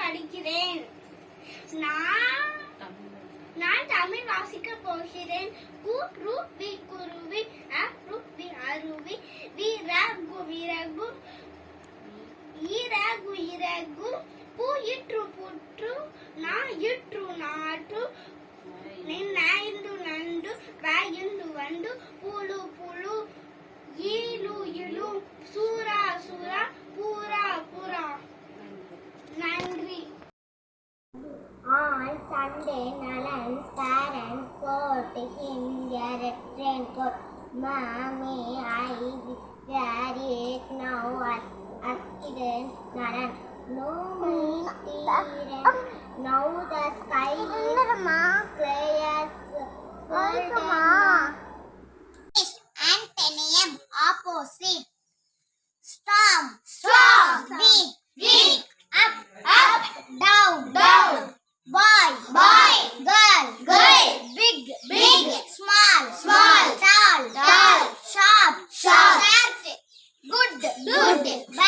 படிக்கிறேன். நான் நான் தமிழ் வாசிக்க போகிறேன். குருவி குருவி அருவி அருவி விறகு விறகு இறகு இறகு பூ இற்று புற்று நான் இற்று நாற்று him their raincoat. Mommy, I wear it now. Accident, Nalan. No meteor. Now the sky is clear. Antonium opposite. Storm. birthday. Bye.